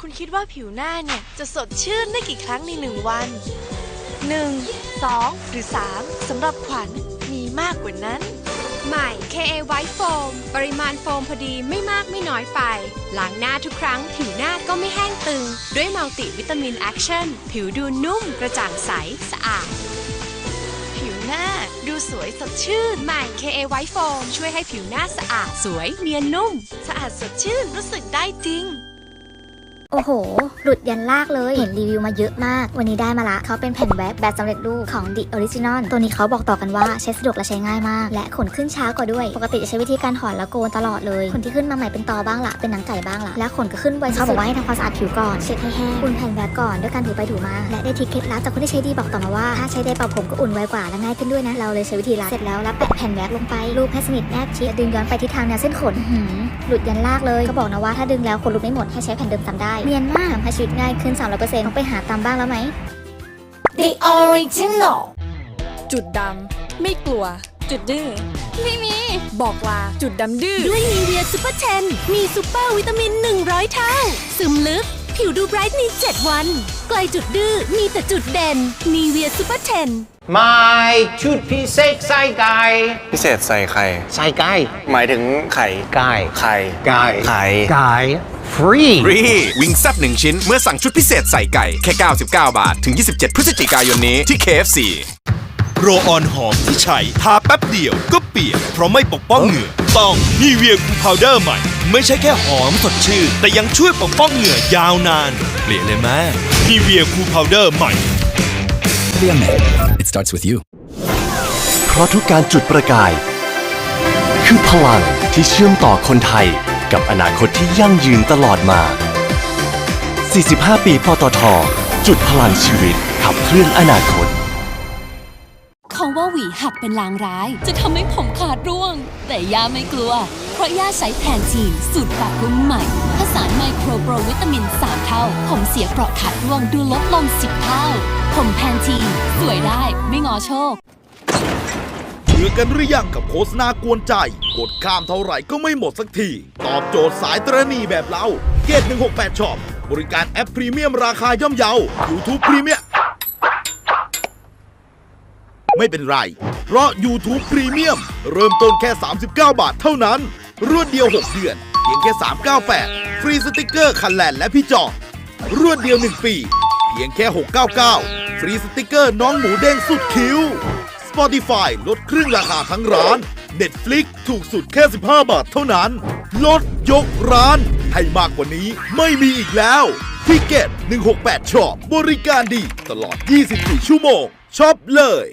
คุณคิดว่าผิวหน้าเนี่ย จะสดชื่นได้กี่ครั้งในหนึ่งวัน 1 2 หรือ 3สำหรับขวัญมีมากกว่านั้น ใหม่ KA White Foam ปริมาณโฟมพอดีไม่มากไม่น้อยไปล้างหน้าทุกครั้ง ผิวหน้าก็ไม่แห้งตึง ด้วยมัลติวิตามินแอคชั่นผิวดูนุ่ม กระจ่างใสสะอาด ผิวหน้าดูสวยสดชื่น ใหม่ KA White Foam ช่วยให้ผิวหน้าสะอาดสวยเนียนนุ่ม สะอาดสดชื่นรู้สึกได้จริง โอ้โห หลุดยันลากเลย เห็นรีวิวมาเยอะมาก วันนี้ได้มาละ เขาเป็นแผ่นแว็กแบบสำเร็จรูปของ The Original ตัวนี้เขาบอกต่อกันว่าใช้สะดวกและใช้ง่ายมาก และขนขึ้นช้ากว่าด้วย ปกติจะใช้วิธีการถอนแล้วโกนตลอดเลยขนที่ขึ้นมาใหม่เป็นตอบ้างละเป็นหนังไก่บ้างละและขนก็ขึ้นไวเขาบอกว่าให้ทำความสะอาดผิวก่อนเช็ดให้แห้งอุ่นแผ่นแว็กก่อนด้วยการถูไปถูมา และได้ทริคเคล็ดลับจากคนที่ใช้ดีบอกต่อมาว่าถ้าใช้ได้เป่าผมก็อุ่นไวกว่าและง่ายขึ้นด้วยนะ เราเลยใช้วิธีล้างเสร็จแล้วแล้วแปะแผ่นแว็กลงไปรูปให้สนิทแนบชิดดึงย้อนไปที่ทางแนวเส้นขนอื้อหือหลุดยันลากเลยก็บอกนะว่าถ้าดึงแล้วขนหลุดไม่หมดให้ใช้แผ่นเดิมซ้ำได้เนียนมากทำให้ชีวิตง่ายขึ้น 300%ต้องไปหาตามบ้างแล้วไหม The Original จุดดำ ไม่กลัว จุดดื้อ ไม่มี บอกลา จุดดำดื้อ ด้วยนีเวียซูเปอร์เทน มีซูเปอร์วิตามิน 100 เท่า ซึมลึก ผิวดูไบรท์ใน7 วัน ไกลจุดดื้อ มีแต่จุดเด่นนีเวียซูเปอร์เทน My ชุดพิเศษใส่ไก่พิเศษใส่ไข่ ใส่ไก่ หมายถึงไข่ ไก่ ไข่ ไก่ ไข่ ไก่ ฟรี ฟรีวิงแซบหนึ่งชิ้นเมื่อสั่งชุดพิเศษใส่ไก่ แค่ 99 บาท ถึง 27 พฤศจิกายนนี้ที่ KFC โรลออนหอมที่ใช้ทาแป๊บเดียวก็เปียกเพราะไม่ปกป้องเหงื่อต้องนีเวียคูพาวเดอร์ใหม่ ไม่ใช่แค่หอมสดชื่นแต่ยังช่วยปกป้องเหงื่อยาวนาน เปลี่ยนเลยไหมนีเวียคูพาวเดอร์ใหม่ It starts with you. เพราะทุกการจุดประกาย คือพลังที่เชื่อมต่อคนไทย กับอนาคตที่ยั่งยืนตลอดมา 45 ปีปตท จุดพลังชีวิต ขับเคลื่อนอนาคต เขาว่าหวีหักเป็นลางร้าย จะทำให้ผมขาดร่วง แต่ย่าไม่กลัว เพราะย่าใช้แพนทีน สูตรปรับปรุงใหม่ผสานไมโครโปรวิตามิน 3 เท่า ผมเสียเปราะขาดร่วงดูลดลง 10 เท่า ผมแพนทีนสวยได้ไม่งอโชค เบื่อกันหรือยังกับโฆษณากวนใจ กดข้ามเท่าไหร่ก็ไม่หมดสักที ตอบโจทย์สายตรณีแบบเรา เกต168ช็อปบริการแอปพรีเมียมราคาย่อมเยา YouTube พรีเมียมไม่เป็นไร เพราะ YouTube พรีเมียมเริ่มต้นแค่ 39 บาทเท่านั้น รวดเดียว 6 เดือน เพียงแค่ 398 ฟรีสติกเกอร์คันแลนและพี่จองรวดเดียว 1 ปี เพียงแค่ 699 ฟรีสติกเกอร์น้องหมูเด้งสุดคิ้ว Spotify ลดครึ่งราคาทั้งร้าน Netflix ถูกสุดแค่ 15 บาทเท่านั้น ลดยกร้าน ให้มากกว่านี้ไม่มีอีกแล้วทิเก็ต168ช็อปบริการดีตลอด 24 ชั่วโมงช็อปเลย